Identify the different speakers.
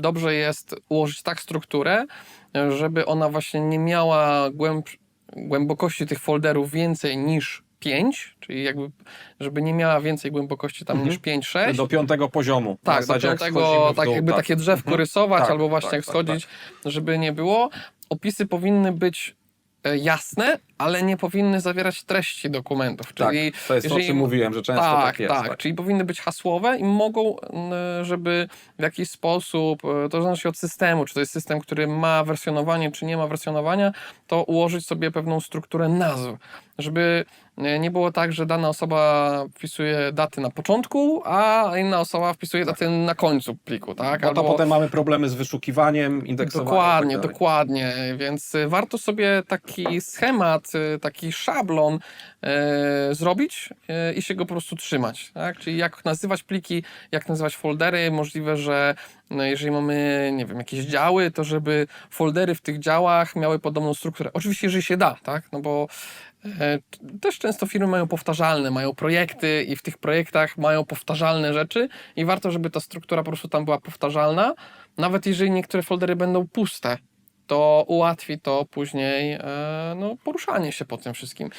Speaker 1: Dobrze jest ułożyć tak strukturę, żeby ona właśnie nie miała głęb... głębokości tych folderów więcej niż 5, czyli jakby, żeby nie miała więcej głębokości tam
Speaker 2: Mhm.
Speaker 1: niż 5-6.
Speaker 2: Do piątego poziomu.
Speaker 1: Tak, do
Speaker 2: jak
Speaker 1: piątego,
Speaker 2: w
Speaker 1: tak
Speaker 2: dół,
Speaker 1: jakby
Speaker 2: tak.
Speaker 1: takie drzewko
Speaker 2: Mhm.
Speaker 1: rysować,
Speaker 2: Tak,
Speaker 1: albo właśnie
Speaker 2: tak,
Speaker 1: jak
Speaker 2: tak,
Speaker 1: schodzić, żeby nie było. Opisy powinny być jasne, ale nie powinny zawierać treści dokumentów.
Speaker 2: Tak,
Speaker 1: Czyli
Speaker 2: to jest to, o
Speaker 1: jeżeli-
Speaker 2: czym mówiłem, że często tak,
Speaker 1: tak,
Speaker 2: jest.
Speaker 1: tak, czyli powinny być hasłowe i mogą, żeby w jakiś sposób, e, to zależy od systemu, czy to jest system, który ma wersjonowanie, czy nie ma wersjonowania, to ułożyć sobie pewną strukturę nazw, żeby e, nie było tak, że dana osoba wpisuje daty na początku, a inna osoba wpisuje daty na końcu pliku, tak?
Speaker 2: Bo to potem mamy problemy z wyszukiwaniem, indeksowaniem.
Speaker 1: Dokładnie,
Speaker 2: tak
Speaker 1: dokładnie. Więc y, warto sobie taki schemat, y, taki szablon e, zrobić e, i się go po prostu trzymać. Tak? Czyli jak nazywać pliki, jak nazywać foldery. Możliwe, że no, jeżeli mamy, nie wiem, jakieś działy, to żeby foldery w tych działach miały podobną strukturę. Oczywiście, jeżeli się da, tak? No bo e, też często firmy mają powtarzalne, mają projekty i w tych projektach mają powtarzalne rzeczy i warto, żeby ta struktura po prostu tam była powtarzalna, nawet jeżeli niektóre foldery będą puste, to ułatwi to później e, no, poruszanie się po tym wszystkim.